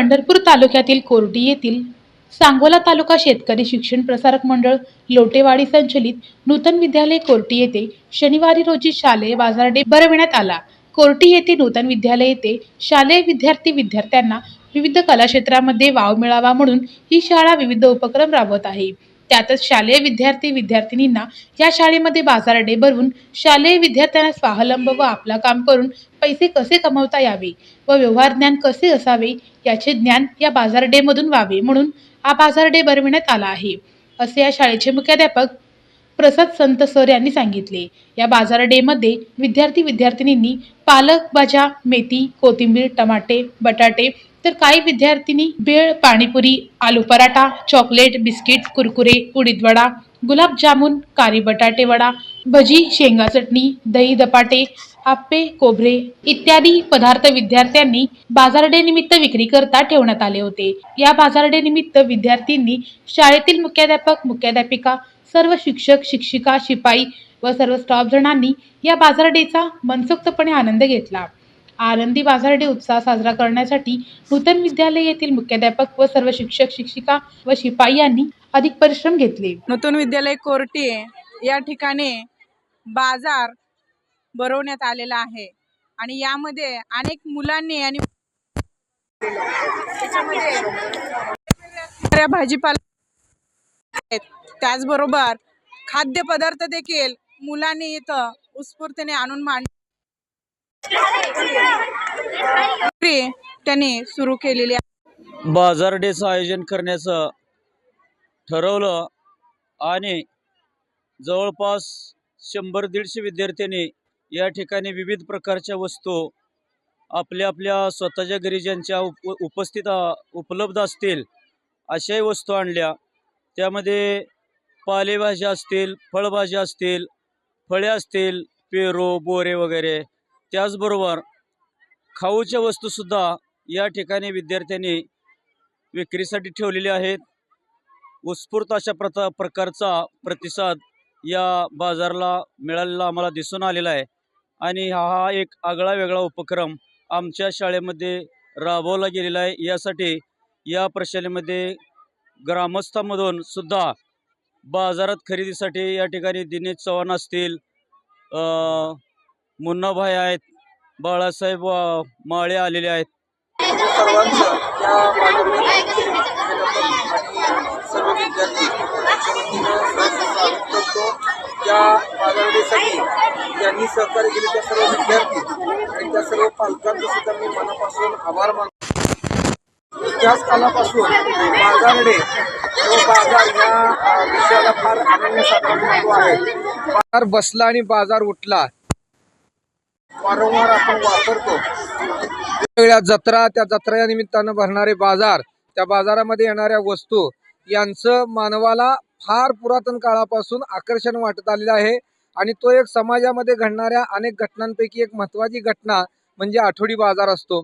पंढरपूर तालुक्यातील कोर्टी येथील सांगोला तालुका शेतकरी शिक्षण प्रसारक मंडळ लोटेवाडी संचलित नूतन विद्यालय कोर्टी येथे शनिवारी रोजी शालेय बाजार डे भरविण्यात आला. कोर्टी येथे नूतन विद्यालय येथे शालेय विद्यार्थी विद्यार्थ्यांना विविध कलाक्षेत्रामध्ये वाव मिळावा म्हणून ही शाळा विविध उपक्रम राबवत आहे. त्यातच शालेय विद्यार्थी विद्यार्थिनींना या शाळेमध्ये बाजार डे भरवून शालेय विद्यार्थ्यांना स्वावलंब व आपला काम करून पैसे कसे कमवता यावे व व्यवहार ज्ञान कसे असावे याचे ज्ञान या बाजार डे मधून व्हावे म्हणून हा बाजार डे भरविण्यात आला आहे. असे या शाळेचे मुख्याध्यापक प्रसाद संत सर यांनी सांगितले. या बाजार डे मध्ये विद्यार्थी विद्यार्थिनींनी पालक भाज्या मेथी कोथिंबीर टमाटे बटाटे तर काही विद्यार्थिनी भेळ पाणीपुरी आलू पराठा चॉकलेट बिस्किट कुरकुरे उडीदवडा गुलाबजामुन कारी बटाटे वडा भजी शेंगा चटणी दही दपाटे आप्पे कोबरे इत्यादी पदार्थ विद्यार्थ्यांनी बाजारडे निमित्त विक्री करता ठेवण्यात आले होते. या बाजारडे निमित्त विद्यार्थ्यांनी शाळेतील मुख्याध्यापक मुख्याध्यापिका सर्व शिक्षक शिक्षिका शिपाई व सर्व स्टाफ जणांनी या बाजार डेचा मनसोक्तपणे आनंद घेतला. आनंदी बाजारडे उत्साह साजरा करण्यासाठी नूतन विद्यालय येथील मुख्याध्यापक व सर्व शिक्षक शिक्षिका व शिपाई यांनी अधिक परिश्रम घेतले नूतन विद्यालय कोर्टे या ठिकाणी बाजार भरवण्यात आलेला आहे आणि यामध्ये अनेक मुलांनी आणि त्याच्यामध्ये भाजीपाला आहेत. त्याचबरोबर खाद्यपदार्थ देखील मुलांनी इथं उत्स्फूर्तीने आणून मांड त्यांनी सुरू केलेली बाजार डेचं आयोजन करण्याचं ठरवलं आणि जवळपास शंभर दीडशे विद्यार्थ्यांनी या ठिकाणी विविध प्रकारच्या वस्तू आपल्या आपल्या स्वतःच्या घरी ज्यांच्या उप उपस्थित उपलब्ध असतील अशाही वस्तू आणल्या. त्यामध्ये पालेभाज्या असतील फळभाज्या असतील फळे असतील पेरू बोरे वगैरे त्याचबरोबर खाऊच्या वस्तूसुद्धा या ठिकाणी विद्यार्थ्यांनी विक्रीसाठी ठेवलेल्या आहेत. उत्स्फूर्त अशा प्रता प्रकारचा प्रतिसाद या बाजारला मिळालेला आम्हाला दिसून आलेला आहे. आणि हा हा एक आगळा वेगळा उपक्रम आमच्या शाळेमध्ये राबवला गेलेला आहे. यासाठी या प्रशालेमध्ये ग्रामस्थांमधून सुद्धा बाजारात खरेदीसाठी या ठिकाणी दिनेश चव्हाण असतील मुन्नाभाई आहेत बाळासाहेब माळे आलेले आहेत. सर्व विद्यार्थी यांच्या वतीनं सहर्ष सहकार्य केले त्या सर्व विद्यार्थी आणि त्या सर्व पालकांचं सुद्धा मी मनापासून आभार मानतो कालापासून बाजारडे बाजार या विषयाला फार आहे. बाजार बसला आणि बाजार उठला. वारंवार आपण वापरतो. वेगवेगळ्या जत्रा त्या जत्रा निमित्तानं भरणारे बाजार त्या बाजारामध्ये येणाऱ्या वस्तू यांचं मानवाला फार पुरातन काळापासून आकर्षण वाटत आलेलं आहे. आणि तो एक समाजामध्ये घडणाऱ्या अनेक घटनांपैकी एक महत्त्वाची घटना म्हणजे आठवडी बाजार असतो.